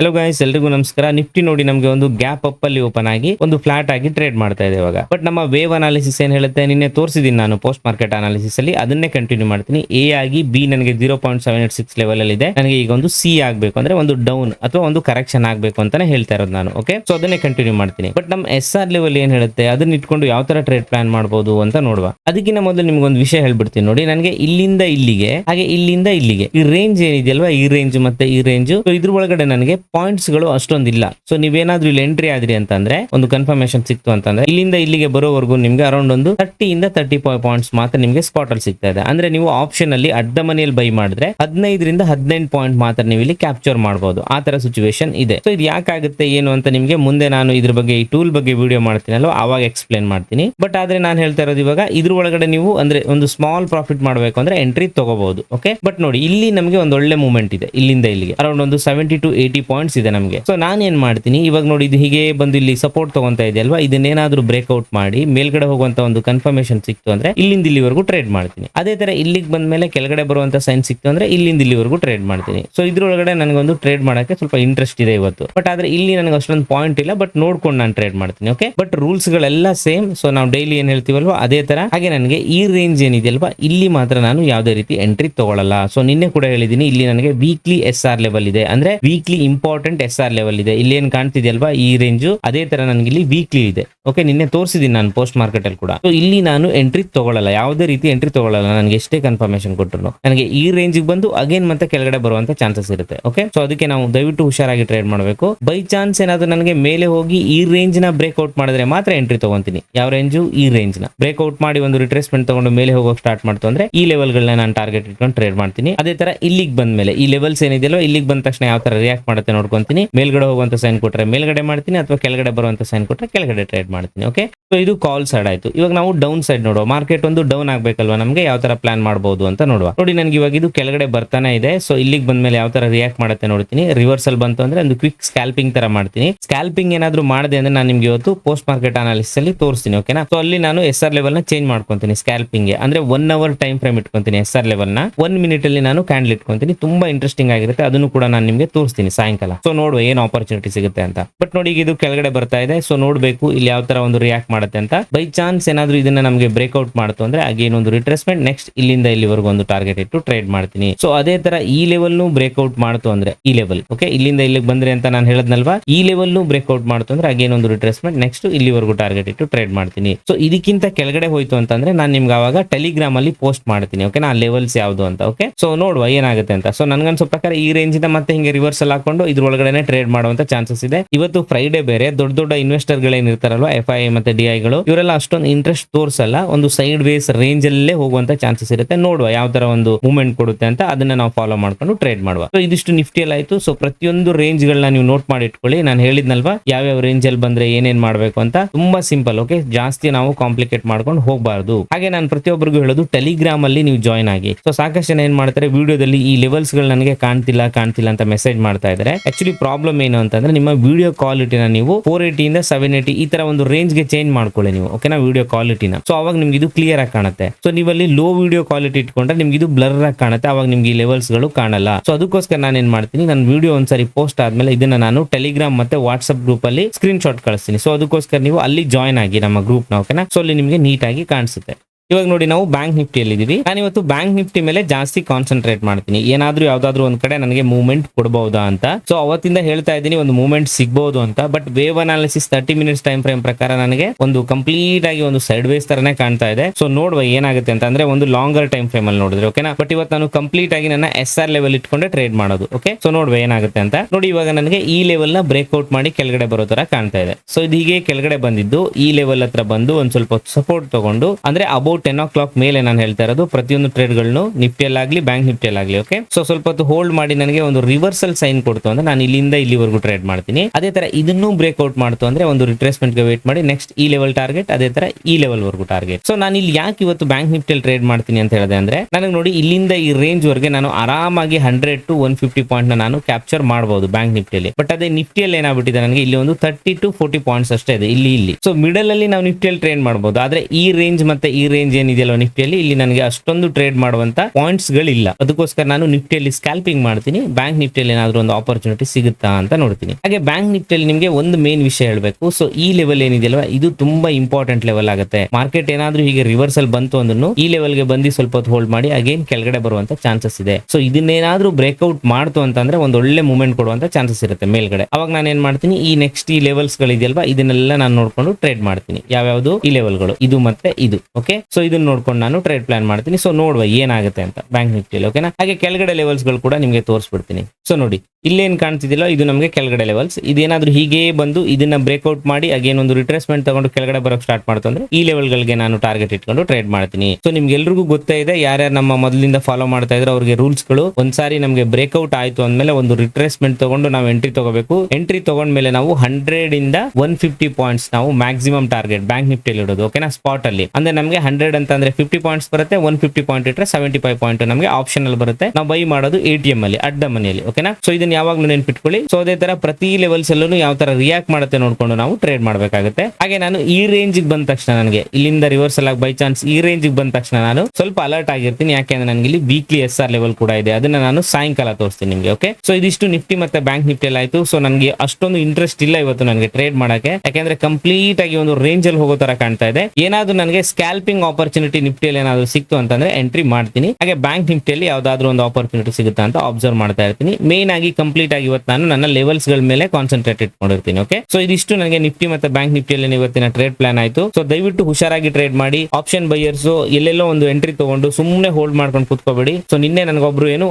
Hello guys ಎಲ್ರಿಗೂ ನಮಸ್ಕಾರ. Nifty ನೋಡಿ ನಮಗೆ ಒಂದು ಗ್ಯಾಪ್ ಅಪ್ ಅಲ್ಲಿ ಓಪನ್ ಆಗಿ ಒಂದು ಫ್ಲಾಟ್ ಆಗಿ ಟ್ರೇಡ್ ಮಾಡ್ತಾ ಇದೆ ಇವಾಗ. ಬಟ್ ನಮ್ಮ ವೇವ್ ಅನಾಲಿಸಿಸ್ ಏನ್ ಹೇಳುತ್ತೆ? ನಿನ್ನೆ ತೋರಿಸಿದೀನಿ ನಾನು ಪೋಸ್ಟ್ ಮಾರ್ಕೆಟ್ ಅನಾಲಿಸಿಸ್ ಅಲ್ಲಿ. ಅದನ್ನೇ ಕಂಟಿನ್ಯೂ ಮಾಡ್ತೀನಿ. ಎ ಆಗಿ ಬಿ ನನಗೆ zero point seven eight six level ಅಲ್ಲಿ ಇದೆ. ನನಗೆ ಈಗ ಒಂದು ಸಿ ಆಗಬೇಕು ಅಂದ್ರೆ ಒಂದು ಡೌನ್ ಅಥವಾ ಒಂದು ಕರೆಕ್ಷನ್ ಆಗಬೇಕು ಅಂತಾನೆ ಹೇಳ್ತಾ ಇರೋದು ನಾನು ಓಕೆ ಸೊ ಅದನ್ನೇ ಕಂಟಿನ್ಯೂ ಮಾಡ್ತೀನಿ. ಬಟ್ ನಮ್ಮ ಎಸ್ ಆರ್ ಲೆವೆಲ್ ಏನ್ ಹೇಳುತ್ತೆ? ಅದನ್ನ ಇಟ್ಕೊಂಡು ಯಾವ ತರ ಟ್ರೇಡ್ ಪ್ಲಾನ್ ಮಾಡಬಹುದು ಅಂತ ನೋಡುವ. ಅದಕ್ಕಿಂತ ಮೊದಲು ನಿಮ್ಗೆ ಒಂದು ವಿಷಯ ಹೇಳ್ಬಿಡ್ತೀನಿ ನೋಡಿ. ನನಗೆ ಇಲ್ಲಿಂದ ಇಲ್ಲಿಗೆ, ಹಾಗೆ ಇಲ್ಲಿಂದ ಇಲ್ಲಿಗೆ ಈ ರೇಂಜ್ ಏನಿದೆಯಲ್ವಾ? ಈ ರೇಂಜ್ ಮತ್ತೆ ಈ ರೇಂಜ್ ಇದ್ರ ಒಳಗಡೆ ನನಗೆ ಪಾಯಿಂಟ್ಸ್ಗಳು ಅಷ್ಟೊಂದಿಲ್ಲ. ಸೊ ನೀವೇನಾದ್ರೂ ಇಲ್ಲಿ ಎಂಟ್ರಿ ಆದ್ರಿ ಅಂತಂದ್ರೆ, ಒಂದು ಕನ್ಫರ್ಮೇಶನ್ ಸಿಕ್ತು ಅಂತಂದ್ರೆ, ಇಲ್ಲಿಂದ ಇಲ್ಲಿಗೆ ಬರೋವರೆಗೂ ನಿಮ್ಗೆ ಅರೌಂಡ್ ಒಂದು ತರ್ಟಿ ಇಂದ ತರ್ಟಿ ಪಾಯಿಂಟ್ಸ್ ಮಾತ್ರ ನಿಮ್ಗೆ ಸ್ಪಾಟ್ ಅಲ್ಲಿ ಸಿಗ್ತಾ ಇದೆ. ಅಂದ್ರೆ ನೀವು ಆಪ್ಷನ್ ಅಲ್ಲಿ ಅಡ್ಡ ಮನೆಯಲ್ಲಿ ಬೈ ಮಾಡಿದ್ರೆ, ಹದಿನೈದರಿಂದ ಹದಿನೆಂಟು ಪಾಯಿಂಟ್ ಮಾತ್ರ ನೀವು ಇಲ್ಲಿ ಕ್ಯಾಪ್ಚರ್ ಮಾಡಬಹುದು ಆ ತರ ಸಿಚುವೇಶನ್ ಇದೆ. ಸೊ ಇದು ಯಾಕಾಗುತ್ತೆ ಏನು ಅಂತ ನಿಮ್ಗೆ ಮುಂದೆ ನಾನು ಇದ್ರ ಬಗ್ಗೆ ಈ ಟೂಲ್ ಬಗ್ಗೆ ವಿಡಿಯೋ ಮಾಡ್ತೀನಲ್ವ, ಅವಾಗ ಎಕ್ಸ್ಪ್ಲೇನ್ ಮಾಡ್ತೀನಿ. ಬಟ್ ಆದ್ರೆ ನಾನು ಹೇಳ್ತಾ ಇರೋದು ಇವಾಗ, ಇದ್ರ ಒಳಗಡೆ ನೀವು ಅಂದ್ರೆ ಒಂದು ಸ್ಮಾಲ್ ಪ್ರಾಫಿಟ್ ಮಾಡಬೇಕು ಅಂದ್ರೆ ಎಂಟ್ರಿ ತಗೋಬಹುದು ಓಕೆ ಬಟ್ ನೋಡಿ, ಇಲ್ಲಿ ನಮಗೆ ಒಂದು ಒಳ್ಳೆ ಮೂವ್ಮೆಂಟ್ ಇದೆ, ಇಲ್ಲಿಂದ ಇಲ್ಲಿಗೆ. ಅರೌಂಡ್ ಒಂದು ಸೆವೆಂಟಿ ಟು ಏಯ್ಟಿ ಪಾಯಿಂಟ್ಸ್ ಇದೆ ನಮಗೆ. ಸೊ ನಾನು ಏನ್ ಮಾಡ್ತೀನಿ? ಇವಾಗ ನೋಡಿ, ಇದು ಹೀಗೆ ಬಂದು ಇಲ್ಲಿ ಸಪೋರ್ಟ್ ತಗೊಂತ ಇದೆ ಅಲ್ವಾ? ಇದನ್ನೇನಾದ್ರೂ ಬ್ರೇಕ್ಔಟ್ ಮಾಡಿ, ಮೇಲ್ಗಡೆ ಹೋಗುವಂತ ಒಂದು ಕನ್ಫರ್ಮೇಶನ್ ಸಿಕ್ತು ಅಂದ್ರೆ ಇಲ್ಲಿಂದ ಇಲ್ಲಿವರೆಗೂ ಟ್ರೇಡ್ ಮಾಡ್ತೀನಿ. ಅದೇ ತರ ಇಲ್ಲಿಗೆ ಬಂದ ಮೇಲೆ ಕೆಳಗಡೆ ಬರುವಂತ ಸೈನ್ ಸಿಕ್ತು ಅಂದ್ರೆ ಇಲ್ಲಿಂದ ಇಲ್ಲಿವರೆಗೂ ಟ್ರೇಡ್ ಮಾಡ್ತೀನಿ. ಸೊ ಇದ್ರೊಳಗಡೆ ನನಗೊಂದು ಟ್ರೇಡ್ ಮಾಡಕ್ಕೆ ಸ್ವಲ್ಪ ಇಂಟ್ರೆಸ್ಟ್ ಇದೆ ಇವತ್ತು. ಬಟ್ ಆದ್ರೆ ಇಲ್ಲಿ ನನಗೆ ಅಷ್ಟೊಂದು ಪಾಯಿಂಟ್ ಇಲ್ಲ. ಬಟ್ ನೋಡ್ಕೊಂಡು ನಾನು ಟ್ರೇಡ್ ಮಾಡ್ತೀನಿ ಓಕೆ ಬಟ್ ರೂಲ್ಸ್ ಗಳೆಲ್ಲ ಸೇಮ್ ಸೊ ನಾವು ಡೈಲಿ ಏನ್ ಹೇಳ್ತೀವಲ್ವಾ? ಅದೇ ತರ. ಹಾಗೆ ನನಗೆ ಈ ರೇಂಜ್ ಏನಿದೆ ಅಲ್ವಾ? ಇಲ್ಲಿ ಮಾತ್ರ ನಾನು ಯಾವುದೇ ರೀತಿ ಎಂಟ್ರಿ ತಗೊಳ್ಳಲ್ಲ ಸೊ ನಿನ್ನೆ ಕೂಡ ಹೇಳಿದೀನಿ, ಇಲ್ಲಿ ನನಗೆ ವೀಕ್ಲಿ ಎಸ್ ಆರ್ ಲೆವೆಲ್ ಇದೆ. ಅಂದ್ರೆ weekly important S R level ಇದೆ. ಇಲ್ಲಿ ಏನ್ ಕಾಣ್ತಿದೆಯಲ್ವಾ ಈ ರೇಂಜ್ ಅದೇ ತರ ನನಗೆ ಇಲ್ಲಿ ವೀಕ್ಲಿ ಇದೆ. ಓಕೆ ನಿನ್ನೆ ತೋರಿಸಿದೀನಿ ನಾನು ಪೋಸ್ಟ್ ಮಾರ್ಕೆಟ್ ಅಲ್ಲಿ ಕೂಡ. ಇಲ್ಲಿ ನಾನು ಎಂಟ್ರಿ ತಗೊಳ್ಳಲ್ಲ. ಯಾವುದೇ ರೀತಿ ಎಂಟ್ರಿ ತಗೊಳ್ಳಲ್ಲ. ನನಗೆ ಎಷ್ಟೇ ಕನ್ಫರ್ಮೇಶನ್ ಕೊಟ್ಟರು ನನಗೆ ಈ ರೇಂಜ್ ಬಂದು ಅಗೇನ್ ಮತ್ತೆ ಕೆಳಗಡೆ ಬರುವಂತ ಚಾನ್ಸಸ್ ಇರುತ್ತೆ. ಓಕೆ ಸೊ ಅದಕ್ಕೆ ನಾವು ದಯವಿಟ್ಟು ಹುಷಾರಾಗಿ ಟ್ರೇಡ್ ಮಾಡಬೇಕು. ಬೈ ಚಾನ್ಸ್ ಏನಾದ್ರು ನನಗೆ ಮೇಲೆ ಹೋಗಿ ಈ ರೇಂಜ್ನ ಬ್ರೇಕ್ಔಟ್ ಮಾಡಿದ್ರೆ ಮಾತ್ರ ಎಂಟ್ರಿ ತಗೊಂತೀನಿ. ಯಾವ ರೇಂಜು ಈ ರೇಂಜ್ನ. ಬ್ರೇಕ್ಔಟ್ ಮಾಡಿ ಒಂದು ರಿಟ್ರೆಸ್ಮೆಂಟ್ ತಗೊಂಡು ಮೇಲೆ ಹೋಗೋಕೆ ಸ್ಟಾರ್ಟ್ ಮಾಡ್ತು ಅಂದ್ರೆ ಈ ಲೆವೆಲ್ ಗಳನ್ನ ನಾನು ಟಾರ್ಗೆಟ್ ಇಟ್ಕೊಂಡು ಟ್ರೇಡ್ ಮಾಡ್ತೀನಿ. ಅದೇ ತರ ಇಲ್ಲಿಗೆ ಬಂದ ಮೇಲೆ ಈ ಲೆವೆಲ್ಸ್ ಏನಿದೆಯಲ್ಲ ಇಲ್ಲಿಗೆ ಬಂದ ತಕ್ಷಣ ಯಾವ ತರ ರಿಯಾಕ್ಟ್ ಮಾಡುತ್ತೆ ನೋಡ್ಕೊಂತೀನಿ. ಮೇಲ್ಗಡೆ ಹೋಗುವಂತ ಸೈನ್ ಕೊಟ್ರೆ ಮೇಲ್ಗಡೆ ಮಾಡ್ತೀನಿ ಅಥವಾ ಕೆಳಗಡೆ ಬರುವಂತ ಸೈನ್ ಕೊಟ್ಟರೆ ಕೆಳಗಡೆ ಟ್ರೇಡ್ ಮಾಡ್ತೀನಿ ಓಕೆ ಇದು ಕಾಲ್ ಸೈಡ್ ಆಯ್ತು. ಇವಾಗ ನಾವು ಡೌನ್ ಸೈಡ್ ನೋಡುವ. ಮಾರ್ಕೆಟ್ ಒಂದು ಡೌನ್ ಆಗ್ಬೇಕಲ್ವಾ ನಮಗೆ? ಯಾವ ತರ ಪ್ಲಾನ್ ಮಾಡಬಹುದು ಅಂತ ನೋಡುವ. ನೋಡಿ, ನನಗೆ ಇವಾಗ ಇದು ಕೆಳಗಡೆ ಬರ್ತಾನೆ ಇದೆ. ಸೊ ಇಲ್ಲಿಗೆ ಬಂದ್ಮೇಲೆ ಯಾವ ತರ ರಿಯಾಕ್ಟ್ ಮಾಡುತ್ತೆ ನೋಡ್ತೀನಿ. ರಿವರ್ಸಲ್ ಬಂತು ಅಂದ್ರೆ ಒಂದು ಕ್ವಿಕ್ ಸ್ಕ್ಯಾಲ್ಪಿಂಗ್ ತರ ಮಾಡ್ತೀನಿ. ಸ್ಕ್ಯಾಲ್ಪಿಂಗ್ ಏನಾದ್ರು ಮಾಡಿದೆ ಅಂದ್ರೆ ನಾನು ನಿಮ್ಗೆ ಇವತ್ತು ಪೋಸ್ಟ್ ಮಾರ್ಕೆಟ್ ಅನಾಲಿಸಿಸ್ ಅಲ್ಲಿ ತೋರಿಸ್ತೀನಿ ಓಕೆನಾ ಸೊ ಅಲ್ಲಿ ನಾನು ಎಸ್ ಆರ್ ಲೆವೆಲ್ನ ಚೇಂಜ್ ಮಾಡ್ಕೊಂತೀನಿ ಸ್ಕ್ಯಾಲ್ಪಿಂಗ್ ಅಂದ್ರೆ ಒನ್ ಅವರ್ ಟೈಮ್ ಫ್ರೇಮ್ ಇಟ್ಕೊಂತೀನಿ ಎಸ್ ಆರ್ ಲೆವೆಲ್ನ. ಒನ್ ಮಿನಿಟ್ ಅಲ್ಲಿ ನಾನು ಕ್ಯಾಂಡಲ್ ಇಟ್ಕೊಂತೀನಿ. ತುಂಬಾ ಇಂಟ್ರೆಸ್ಟಿಂಗ್ ಆಗಿರುತ್ತೆ. ಅದನ್ನು ಕೂಡ ನಾನು ನಿಮ್ಗೆ ತೋರಿಸ್ತೀನಿ ಸಾಯಂಕಾಲ. ಸೊ ನೋಡುವ ಏನ್ ಆಪರ್ಚುನಿಟಿ ಸಿಗುತ್ತೆ ಅಂತ. ಬಟ್ ನೋಡಿ, ಈಗ ಇದು ಕೆಳಗಡೆ ಬರ್ತಾ ಇದೆ. ಸೊ ನೋಡ್ಬೇಕು ಇಲ್ಲಿ ಯಾವ ತರ ಒಂದು ರಿಯಾಕ್ಟ್ ಮಾಡುತ್ತೆ ಅಂತ. ಬೈ ಚಾನ್ಸ್ ಏನಾದ್ರು ಇದನ್ನ ನಮಗೆ ಬ್ರೇಕ್ಔಟ್ ಮಾಡ್ತು ಅಂದ್ರೆ, ಹಾಗೆ ಒಂದು ರಿಟ್ರೆಸ್ಮೆಂಟ್ ನೆಕ್ಸ್ಟ್ ಇಲ್ಲಿಂದ ಇಲ್ಲಿವರೆಗೂ ಒಂದು ಟಾರ್ಗೆಟ್ ಇಟ್ಟು ಟ್ರೇಡ್ ಮಾಡ್ತೀನಿ. ಸೊ ಅದೇ ತರ ಈ ಲೆವೆಲ್ ನು ಬ್ರೇಕ್ಔಟ್ ಮಾಡ್ತು ಅಂದ್ರೆ, ಈ ಲೆವೆಲ್ ಓಕೆ ಇಲ್ಲಿಂದ ಇಲ್ಲಿಗೆ ಬಂದ್ರೆ ಅಂತ ನಾನು ಹೇಳದ್ನಲ್ವಾ? ಈ ಲೆವೆಲ್ ಬ್ರೇಕ್ಔಟ್ ಮಾಡ್ತು ಅಂದ್ರೆ, ಹಾಗೆ ಒಂದು ರಿಟ್ರೆಸ್ಮೆಂಟ್ ನೆಕ್ಸ್ಟ್ ಇಲ್ಲಿವರೆಗೂ ಟಾರ್ಗೆಟ್ ಇಟ್ಟು ಟ್ರೇಡ್ ಮಾಡ್ತೀನಿ. ಸೊ ಇದಕ್ಕಿಂತ ಕೆಳಗಡೆ ಹೋಯ್ತು ಅಂತಂದ್ರೆ, ನಾನು ನಿಮ್ಗೆ ಅವಾಗ ಟೆಲಿಗ್ರಾಮ್ ಅಲ್ಲಿ ಪೋಸ್ಟ್ ಮಾಡ್ತೀನಿ ಓಕೆ ನಾ ಲೆವೆಲ್ಸ್ ಯಾವ್ದು ಅಂತ ಓಕೆ ಸೊ ನೋಡುವ ಏನಾಗುತ್ತೆ ಅಂತ. ಸೊ ನನ್ಗನ್ಸೋ ಪ್ರಕಾರ ಈ ರೇಂಜ್ ಇಂದ ಮತ್ತೆ ಹಿಂಗೆ ರಿವರ್ಸಲ್ ಹಾಕೊಂಡು ಇದ್ರೊಳಗಡೆ ಟ್ರೇಡ್ ಮಾಡುವಂತ ಚಾನ್ಸಸ್ ಇದೆ. ಇವತ್ತು ಫ್ರೈಡೆ ಬೇರೆ, ದೊಡ್ಡ ದೊಡ್ಡ ಇನ್ವೆಸ್ಟರ್ ಗಳೇನಿರ್ತಾರಲ್ವಾ ಎಫ್ ಐ ಮತ್ತೆ ಡಿ ಗಳು. ಇವರೆಲ್ಲ ಅಷ್ಟೊಂದು ಇಂಟ್ರೆಸ್ಟ್ ತೋರಿಸಲ್ಲ, ಒಂದು ಸೈಡ್ ವೇಸ್ ರೇಂಜ್ ಅಲ್ಲೇ ಹೋಗುವಂತ ಚಾನ್ಸಸ್ ಇರುತ್ತೆ. ನೋಡುವ ಯಾವ ತರ ಒಂದು ಮೂವ್ಮೆಂಟ್ ಕೊಡುತ್ತೆ ಅಂತ, ಅದನ್ನ ನಾವು ಫಾಲೋ ಮಾಡ್ಕೊಂಡು ಟ್ರೇಡ್ ಮಾಡುವ. ಇದಿಷ್ಟು ನಿಫ್ಟಿ ಅಲ್ಲಿ ಆಯ್ತು. ಸೊ ಪ್ರತಿಯೊಂದು ರೇಂಜ್ ಗಳನ್ನ ನೀವು ನೋಟ್ ಮಾಡಿ ಇಟ್ಕೊಳ್ಳಿ ನಾನು ಹೇಳಿದ್ನಲ್ವಾ, ಯಾವ್ಯಾವ ರೇಂಜ್ ಅಲ್ಲಿ ಬಂದ್ರೆ ಏನೇನ್ ಮಾಡ್ಬೇಕು ಅಂತ? ತುಂಬಾ ಸಿಂಪಲ್ ಓಕೆ ಜಾಸ್ತಿ ನಾವು ಕಾಂಪ್ಲಿಕೇಟ್ ಮಾಡ್ಕೊಂಡು ಹೋಗಬಾರ್ದು. ಹಾಗೆ ನಾನು ಪ್ರತಿಯೊಬ್ಬರಿಗೂ ಹೇಳೋದು ಟೆಲಿಗ್ರಾಮ್ ಅಲ್ಲಿ ನೀವು ಜಾಯ್ನ್ ಆಗಿ. ಸೊ ಸಾಕಷ್ಟು ಜನ ಏನ್ ಮಾಡ್ತಾರೆ ವಿಡಿಯೋದಲ್ಲಿ ಈ ಲೆವೆಲ್ಸ್ಗಳು ನನಗೆ ಕಾಣ್ತಿಲ್ಲ ಕಾಣ್ತಿಲ್ಲ ಅಂತ ಮೆಸೇಜ್ ಮಾಡ್ತಾ ಇದ್ದಾರೆ ಆಕ್ಚುಲಿ ಪ್ರಾಬ್ಲಮ್ ಏನು ಅಂತಂದ್ರೆ ನಿಮ್ಮ ವಿಡಿಯೋ ಕ್ವಾಲಿಟಿನ ನೀವು ಫೋರ್ ಇಂದ ಸೆವೆನ್ ಏಟಿ ಈ ತರ ಒಂದು ರೇಂಜ್ಗೆ ಚೇಂಜ್ ಮಾಡ್ಕೊಳ್ಳಿ ನೀವು ಓಕೆನಾ ವಿಡಿಯೋ ಕ್ವಾಲಿಟಿನ ಸೊ ಅವಾಗ ನಿಮ್ಗೆ ಇದು ಕ್ಲಿಯರ್ ಆಗಿ ಕಾಣುತ್ತೆ. ಸೊ ನೀವಲ್ಲಿ ಲೋ ವಿಡಿಯೋ ಕ್ವಾಲಿಟಿ ಇಟ್ಕೊಂಡ್ರೆ ನಿಮ್ಗೆ ಇದು ಬ್ಲರ್ ಆಗಿ ಕಾಣುತ್ತೆ. ಅವಾಗ ನಿಮ್ಗೆ ಲೆವೆಲ್ಸ್ಗಳು ಕಾಣಲ್ಲ. ಸೊ ಅದಕ್ಕೋಸ್ಕರ ನಾನು ಏನ್ ಮಾಡ್ತೀನಿ ನನ್ನ ವಿಡಿಯೋ ಒಂದ್ಸರಿ ಪೋಸ್ಟ್ ಆದ್ಮೇಲೆ ಇದನ್ನ ನಾನು ಟೆಲಿಗ್ರಾಮ್ ಮತ್ತೆ ವಾಟ್ಸ್ಆಪ್ ಗ್ರೂಪ್ ಅಲ್ಲಿ ಸ್ಕ್ರೀನ್ ಶಾಟ್ ಕಳಿಸ್ತೀನಿ. ಸೊ ಅದಕ್ಕೋಸ್ಕರ ನೀವು ಅಲ್ಲಿ ಜಾಯ್ನ್ ಆಗಿ ನಮ್ಮ ಗ್ರೂಪ್ನ ಓಕೆನಾ ಸೊ ಅಲ್ಲಿ ನಿಮಗೆ ನೀಟಾಗಿ ಕಾಣಿಸುತ್ತೆ. ಇವಾಗ ನೋಡಿ ನಾವು ಬ್ಯಾಂಕ್ ನಿಫ್ಟಿ ಅಲ್ಲಿ ಇದೀವಿ ನಾನು ಇವತ್ತು ಬ್ಯಾಂಕ್ ನಿಫ್ಟಿ ಮೇಲೆ ಜಾಸ್ತಿ ಕಾನ್ಸಂಟ್ರೇಟ್ ಮಾಡ್ತೀನಿ. ಏನಾದ್ರೂ ಯಾವ್ದಾದ್ರು ಒಂದ್ ಕಡೆ ನನಗೆ ಮೂವ್ಮೆಂಟ್ ಕೊಡಬಹುದಾ ಅಂತ. ಸೊ ಅವತ್ತಿಂದ ಹೇಳ್ತಾ ಇದ್ದೀನಿ, ಒಂದು ಮೂವ್ಮೆಂಟ್ ಸಿಗಬಹುದು ಅಂತ. But wave analysis thirty minutes time frame ಪ್ರಕಾರ ನನಗೆ ಒಂದು ಕಂಪ್ಲೀಟ್ ಆಗಿ ಒಂದು ಸೈಡ್ ವೇಸ್ ತರನೇ ಕಾಣ್ತಾ ಇದೆ. ಸೊ ನೋಡುವ ಏನಾಗುತ್ತೆ ಅಂತ ಅಂದ್ರೆ ಒಂದು ಲಾಂಗರ್ ಟೈಮ್ ಫ್ರೇಮ್ ಅಲ್ಲಿ ನೋಡಿದ್ರೆ ಓಕೆನಾ ಬಟ್ ಇವತ್ತು ನಾನು ಕಂಪ್ಲೀಟ್ ಆಗಿ ನನ್ನ ಎಸ್ ಆರ್ ಲೆವೆಲ್ ಇಟ್ಕೊಂಡೆ ಟ್ರೇಡ್ ಮಾಡೋದು ಓಕೆ ಸೊ ನೋಡುವ ಏನಾಗುತ್ತೆ ಅಂತ. ನೋಡಿ, ಇವಾಗ ನನಗೆ ಈ ಲೆವೆಲ್ನ ಬ್ರೇಕ್ಔಟ್ ಮಾಡಿ ಕೆಳಗಡೆ ಬರೋ ತರ ಕಾಣ್ತಾ ಇದೆ. ಸೊ ಇದು ಹೀಗೆ ಕೆಳಗಡೆ ಬಂದಿದ್ದು ಈ ಲೆವೆಲ್ ಹತ್ರ ಬಂದು ಒಂದ್ ಸ್ವಲ್ಪ ಸಪೋರ್ಟ್ ತಗೊಂಡು, ಅಂದ್ರೆ ಅಬೌಟ್ ಟೆನ್ ಓ ಕ್ಲಾಕ್ ಮೇಲೆ ನಾನು ಹೇಳ್ತಾ ಇರೋದು, ಪ್ರತಿಯೊಂದು ಟ್ರೇಡ್ಗಳನ್ನು ನಿಫ್ಟಿಯಲ್ಲಾಗ್ಲಿ ಬ್ಯಾಂಕ್ ನಿಫ್ಟಿಯಲ್ಲಾಗಲಿ ಓಕೆ ಸೊ ಸ್ವಲ್ಪ ಹೊತ್ತು ಹೋಲ್ಡ್ ಮಾಡಿ ನನಗೆ ಒಂದು ರಿವರ್ಸಲ್ ಸೈನ್ ಕೊಡ್ತು ಅಂದ್ರೆ ನಾನು ಇಲ್ಲಿಂದ ಇಲ್ಲಿವರೆಗೂ ಟ್ರೇಡ್ ಮಾಡ್ತೀನಿ. ಅದೇ ತರ ಇದನ್ನು ಬ್ರೇಕ್ಔಟ್ ಮಾಡ್ತು ಅಂದ್ರೆ ಒಂದು ರಿಟ್ರೇಸ್ಮೆಂಟ್ಗೆ ವೇಟ್ ಮಾಡಿ ನೆಕ್ಸ್ಟ್ ಈ ಲೆವೆಲ್ ಟಾರ್ಗೆಟ್ ಅದೇ ತರ ಈ ಲೆವೆಲ್ ವರೆಗೂ ಟಾರ್ಗೆಟ್ ಸೊ ನಾನು ಇಲ್ಲಿ ಯಾಕೆ ಇವತ್ತು ಬ್ಯಾಂಕ್ ನಿಫ್ಟಿಯಲ್ಲಿ ಟ್ರೇಡ್ ಮಾಡ್ತೀನಿ ಅಂತ ಹೇಳಿದೆ ಅಂದ್ರೆ, ನನಗೆ ನೋಡಿ ಇಲ್ಲಿಂದ ಈ ರೇಂಜ್ ವರೆಗೆ ನಾನು ಆರಾಮಾಗಿ hundred to one fifty point ನಾನು ಕ್ಯಾಪ್ಚರ್ ಮಾಡಬಹುದು ಬ್ಯಾಂಕ್ ನಿಫ್ಟಿಯಲ್ಲಿ. ಬಟ್ ಅದೇ ನಿಫ್ಟಿಯಲ್ಲಿ ಏನಾಗ್ಬಿಟ್ಟಿದೆ ನನಗೆ ಇಲ್ಲಿ ಒಂದು ತರ್ಟಿ ಟು ಫೋರ್ಟಿ ಪಾಯಿಂಟ್ಸ್ ಅಷ್ಟೇ ಇದೆ, ಇಲ್ಲಿ ಇಲ್ಲಿ. ಸೊ ಮಿಡಲ್ ಅಲ್ಲಿ ನಾವು ನಿಫ್ಟಿಯಲ್ಲಿ ಟ್ರೇಡ್ ಮಾಡಬಹುದು ಆದ್ರೆ ಈ ರೇಂಜ್ ಮತ್ತೆ ಈ ರೇಂಜ್ ರೇಂಜ್ ಏನಿದೆಯಲ್ಲ ನಿಫ್ಟಿಯಲ್ಲಿ, ಇಲ್ಲಿ ನನಗೆ ಅಷ್ಟೊಂದು ಟ್ರೇಡ್ ಮಾಡುವಂತ ಪಾಯಿಂಟ್ಸ್ ಗಳಿಲ್ಲ. ಅದಕ್ಕೋಸ್ಕರ ನಾನು ನಿಫ್ಟಿಯಲ್ಲಿ ಸ್ಕ್ಯಾಲ್ಪಿಂಗ್ ಮಾಡ್ತೀನಿ. ಬ್ಯಾಂಕ್ ನಿಫ್ಟಿಯಲ್ಲಿ ಏನಾದ್ರು ಒಂದು ಆಪರ್ಚುನಿಟಿ ಸಿಗುತ್ತಾ ಅಂತ ನೋಡ್ತೀನಿ. ಹಾಗೆ ಬ್ಯಾಂಕ್ ನಿಫ್ಟಿಯಲ್ಲಿ ನಿಮಗೆ ಒಂದು ಮೇನ್ ವಿಷಯ ಹೇಳಬೇಕು. ಸೊ ಈ ಲೆವೆಲ್ ಏನಿದೆಯಲ್ವಾ? ಇದು ತುಂಬಾ ಇಂಪಾರ್ಟೆಂಟ್ ಲೆವೆಲ್ ಆಗುತ್ತೆ. ಮಾರ್ಕೆಟ್ ಏನಾದ್ರೂ ಹೀಗೆ ರಿವರ್ಸಲ್ ಬಂತು ಅಂದ್ರೂ ಈ ಲೆವೆಲ್ಗೆ ಬಂದು ಸ್ವಲ್ಪ ಹೊತ್ತು ಹೋಲ್ಡ್ ಮಾಡಿ ಅಗೇನ್ ಕೆಳಗಡೆ ಬರುವಂತ ಚಾನ್ಸಸ್ ಇದೆ. ಸೊ ಇದನ್ನೇನಾದ್ರೂ ಬ್ರೇಕ್ಔಟ್ ಮಾಡ್ತು ಅಂತಂದ್ರೆ ಒಂದು ಒಳ್ಳೆ ಮೂವ್ಮೆಂಟ್ ಕೊಡುವಂತ ಚಾನ್ಸಸ್ ಇರುತ್ತೆ ಮೇಲ್ಗಡೆ. ಅವಾಗ ನಾನು ಏನ್ ಮಾಡ್ತೀನಿ? ಈ ನೆಕ್ಸ್ಟ್ ಈ ಲೆವೆಲ್ಸ್ ಗಳಿದೆಯಲ್ವಾ? ಇದನ್ನೆಲ್ಲ ನಾನು ನೋಡ್ಕೊಂಡು ಟ್ರೇಡ್ ಮಾಡ್ತೀನಿ. ಯಾವ್ಯಾವ್ದು? ಈ ಲೆವೆಲ್ಗಳು ಇದು ಮತ್ತೆ ಇದು ಓಕೆ ಸೊ ಇದನ್ನ ನೋಡ್ಕೊಂಡು ನಾನು ಟ್ರೇಡ್ ಪ್ಲಾನ್ ಮಾಡ್ತೀನಿ. ಸೊ ನೋಡುವ ಏನಾಗುತ್ತೆ ಅಂತ ಬ್ಯಾಂಕ್ ನಿಫ್ಟಿಯಲ್ಲಿ ಓಕೆನಾ ಹಾಗೆ ಕೆಳಗಡೆ ಲೆವೆಲ್ಸ್ಗಳು ಕೂಡ ನಿಮಗೆ ತೋರಿಸ್ಬಿಡ್ತೀನಿ. ಸೊ ನೋಡಿ, ಇಲ್ಲೇನ್ ಕಾಣ್ತಿದಿಲ್ಲ ಇದು ನಮಗೆ ಕೆಳಗಡೆ ಲೆವೆಲ್ಸ್ ಇದೇನಾದ್ರೂ ಹೀಗೆ ಬಂದು ಇದನ್ನ ಬ್ರೇಕ್ಔಟ್ ಮಾಡಿ ಅಗೇನ್ ಒಂದು ರಿಟ್ರೇಸ್ಮೆಂಟ್ ತಗೊಂಡು ಕೆಳಗಡೆ ಬರೋಕ್ ಸ್ಟಾರ್ಟ್ ಮಾಡ್ತಂದ್ರೆ ಈ ಲೆವೆಲ್ ಗಳಿಗೆ ನಾನು ಟಾರ್ಗೆಟ್ ಇಟ್ಕೊಂಡು ಟ್ರೇಡ್ ಮಾಡ್ತೀನಿ. ಸೊ ನಿಮ್ಗೆ ಎಲ್ರಿಗೂ ಗೊತ್ತೇ ಇದೆ, ಯಾರ್ಯಾರು ನಮ್ಮ ಮೊದಲಿಂದ ಫಾಲೋ ಮಾಡ್ತಾ ಇದ್ರೆ, ಅವ್ರಿಗೆ ರೂಲ್ಸ್ಗಳು ಒಂದ್ಸಾರಿ ನಮಗೆ ಬ್ರೇಕ್ಔಟ್ ಆಯ್ತು ಅಂದ್ಮೇಲೆ ಒಂದು ರಿಟ್ರೇಸ್ಮೆಂಟ್ ತಗೊಂಡು ನಾವು ಎಂಟ್ರಿ ತಗೋಬೇಕು. ಎಂಟ್ರಿ ತಗೊಂಡ್ಮೇಲೆ ನಾವು ಹಂಡ್ರೆಡ್ ಇಂದ ಒನ್ ಫಿಫ್ಟಿ ಪಾಯಿಂಟ್ಸ್ ನಾವು ಮ್ಯಾಕ್ಸಿಮಮ್ ಟಾರ್ಗೆಟ್ ಬ್ಯಾಂಕ್ ನಿಫ್ಟಿಯಲ್ಲಿ ಇಡೋದು ಓಕೆನಾ ಸ್ಪಾಟ್ ಅಲ್ಲಿ. ಅಂದ್ರೆ ನಮಗೆ ಹಂಡ್ರೆಡ್ ಅಂತ ಅಂದ್ರೆ ಫಿಫ್ಟಿ ಪಾಯಿಂಟ್ಸ್ ಬರುತ್ತೆ ಒನ್ ಫಿಫ್ಟಿ ಪಾಯಿಂಟ್ ಇಟ್ಟರೆ ಸೆವೆಂಟಿ ಫೈವ್ ಪಾಯಿಂಟ್ ನಮಗೆ ಆಪ್ಷನ್ ಅಲ್ಲಿ ಬರುತ್ತೆ. ನಾವು ಬೈ ಮಾಡೋದು ಎ ಟಿ ಎಂ ಅಲ್ಲಿ, ಅಡ್ಡ ಮನೆಯಲ್ಲಿ ಓಕೆನಾ ಸೊ ಇದನ್ನ ಯಾವಾಗ್ಲೂ ನೆನ್ಪಿಟ್ಕೊಳ್ಳಿ. ಸೊ ಅದೇ ತರ ಪ್ರತಿ ಲೆವೆಲ್ಸ್ ಅಲ್ಲೂ ಯಾವ ತರ ರಿಯಾಕ್ಟ್ ಮಾಡುತ್ತೆ ನೋಡ್ಕೊಂಡು ನಾವು ಟ್ರೇಡ್ ಮಾಡಬೇಕಾಗುತ್ತೆ. ಹಾಗೆ ನಾನು ಈ ರೇಂಜ್ ಬಂದ ತಕ್ಷಣ ನನಗೆ, ಇಲ್ಲಿಂದ ರಿವರ್ಸಲ್ ಆಗಿ ಬೈ ಚಾನ್ಸ್ ಈ ರೇಂಜ್ ಬಂದ ತಕ್ಷಣ ನಾನು ಸ್ವಲ್ಪ ಅಲರ್ಟ್ ಆಗಿರ್ತೀನಿ. ಯಾಕೆಂದ್ರೆ ನನಗೆ ಇಲ್ಲಿ ವೀಕ್ಲಿ ಎಸ್ ಆರ್ ಲೆವೆಲ್ ಕೂಡ ಇದೆ. ಅದನ್ನ ನಾನು ಸಾಯಂಕಾಲ ತೋರಿಸ್ತೀನಿ ನಿಮಗೆ ಓಕೆ ಸೊ ಇದಿಷ್ಟು ನಿಫ್ಟಿ ಮತ್ತೆ ಬ್ಯಾಂಕ್ ನಿಫ್ಟಿ ಎಲ್ಲ ಆಯ್ತು. ಸೊ ನನಗೆ ಅಷ್ಟೊಂದು ಇಂಟ್ರೆಸ್ಟ್ ಇಲ್ಲ ಇವತ್ತು ನನಗೆ ಟ್ರೇಡ್ ಮಾಡಕ್ಕೆ. ಯಾಕೆಂದ್ರೆ ಕಂಪ್ಲೀಟ್ ಆಗಿ ಒಂದು ರೇಂಜ್ ಅಲ್ಲಿ ಹೋಗೋ ತರ ಕಾಣ್ತಾ ಇದೆ. ಏನಾದ್ರೂ ನನಗೆ ಸ್ಕ್ಯಾಲ್ಪಿಂಗ್ ಆಪರ್ಚುನಿಟಿ ನಿಫ್ಟಿಯಲ್ಲಿ ಏನಾದ್ರು ಸಿಕ್ತು ಅಂತಂದ್ರೆ ಎಂಟ್ರಿ ಮಾಡ್ತೀನಿ. ಹಾಗೆ ಬ್ಯಾಂಕ್ ನಿಫ್ಟಿಯಲ್ಲಿ ಯಾವ್ದಾದ್ರು ಒಂದು ಆಪರ್ಚುನಿಟಿ ಸಿಗುತ್ತಾ ಅಂತ ಅಬ್ಸರ್ವ್ ಮಾಡ್ತಾ ಇರ್ತೀನಿ. ಮೇನ್ ಆಗಿ ಕಂಪ್ಲೀಟ್ ಆಗಿ ಇವತ್ತು ನಾನು ನನ್ನ ಲೆವೆಲ್ಸ್ಗಳ ಮೇಲೆ ಕಾನ್ಸಂಟ್ರೇಟ್ ಇಟ್ಕೊಂಡಿರ್ತೀನಿ ಓಕೆ ಸೊ ಇದಿಷ್ಟು ನನಗೆ ನಿಫ್ಟಿ ಮತ್ತೆ ಬ್ಯಾಂಕ್ ನಿಫ್ಟಿಯಲ್ಲಿ ಇವತ್ತಿನ ಟ್ರೇಡ್ ಪ್ಲಾನ್ ಆಯ್ತು. ಸೊ ದಯವಿಟ್ಟು ಹುಷಾರಾಗಿ ಟ್ರೇಡ್ ಮಾಡಿ. ಆಪ್ಷನ್ ಬೈಯರ್ಸ್ ಎಲ್ಲೆಲ್ಲೋ ಒಂದು ಎಂಟ್ರಿ ತಗೊಂಡು ಸುಮ್ಮನೆ ಹೋಲ್ಡ್ ಮಾಡ್ಕೊಂಡು ಕುತ್ಕೋಬೇಡಿ. ಸೊ ನಿನ್ನೆ ನನಗೊಬ್ರು ಏನು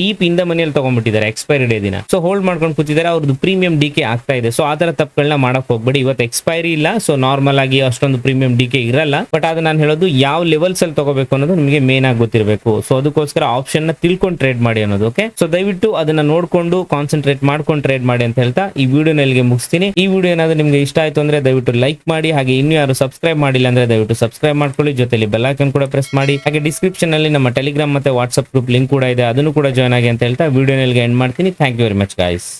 ಡೀಪ್ ಇಂದ ಮನೆಯಲ್ಲಿ ತಗೊಂಡ್ಬಿಟ್ಟಿದ್ದಾರೆ ಎಕ್ಸ್ಪೈರಿ ಡೇ ದಿನ. ಸೊ ಹೋಲ್ಡ್ ಮಾಡ್ಕೊಂಡು ಕೂತಿದ್ದಾರೆ. ಅವ್ರದ್ದು ಪ್ರೀಮಿಯಂ ಡಿ ಕೆ ಆಗ್ತಾ ಇದೆ. ಸೊ ಆ ತರ ತಪ್ಪುಗಳನ್ನ ಮಾಡಕ್ ಹೋಗ್ಬೇಡಿ. ಇವತ್ತು ಎಕ್ಸ್ಪೈರಿ ಇಲ್ಲ. ಸೊ ನಾರ್ಮಲ್ ಆಗಿ ಅಷ್ಟೊಂದು ಪ್ರೀಮಿಯಂ ಡಿ ಕೆ ಇರಲ್ಲ. ಬಟ್ ಅದು ನಾನು ಹೇಳೋದು ಯಾವ ಲೆವೆಲ್ಸ್ ಅಲ್ಲಿ ತಗೋಬೇಕು ಅನ್ನೋದು ನಿಮಗೆ ಮೇನ್ ಆಗಿ ಗೊತ್ತಿರಬೇಕು. ಸೊ ಅದಕ್ಕೋಸ್ಕರ ಆಪ್ಷನ್ನ ತಿಳ್ಕೊಂಡು ಟ್ರೇಡ್ ಮಾಡಿ ಅನ್ನೋದು ಓಕೆ ಸೊ ದಯವಿಟ್ಟು ಅದನ್ನ ನೋಡ್ಕೊಂಡು ಕಾನ್ಸಂಟ್ರೇಟ್ ಮಾಡ್ಕೊಂಡು ಟ್ರೇಡ್ ಮಾಡಿ ಅಂತ ಹೇಳ್ತಾ ಈ ವಿಡಿಯೋ ಇಲ್ಲಿಗೆ ಮುಗಿಸ್ತೀನಿ. ಈ ವಿಡಿಯೋ ಏನಾದ್ರೂ ನಿಮ್ಗೆ ಇಷ್ಟ ಆಯ್ತು ಅಂದ್ರೆ ದಯವಿಟ್ಟು ಲೈಕ್ ಮಾಡಿ, ಹಾಗೆ ಇನ್ನು ಯಾರು ಸಬ್ಸ್ಕ್ರೈಬ್ ಮಾಡಿಲ್ಲ ಅಂದ್ರೆ ದಯವಿಟ್ಟು ಸಬ್ಸ್ಕ್ರೈಬ್ ಮಾಡ್ಕೊಳ್ಳಿ. ಜೊತೆಲಿ ಬೆಲ್ ಐಕನ್ ಕೂಡ ಪ್ರೆಸ್ ಮಾಡಿ. ಹಾಗೆ ಡಿಸ್ಕ್ರಿಪ್ಷನ್ ಅಲ್ಲಿ ನಮ್ಮ ಟೆಲಿಗ್ರಾಮ್ ಮತ್ತೆ ವಾಟ್ಸ್ಆಪ್ ಗ್ರೂಪ್ ಲಿಂಕ್ ಕೂಡ ಇದೆ, ಅದನ್ನು ಕೂಡ ಜಾಯ್ನ್ ಆಗಿ ಅಂತ ಹೇಳ್ತಾ ವಿಡಿಯೋ ಎಂಡ್ ಮಾಡ್ತೀನಿ. Thank you very much guys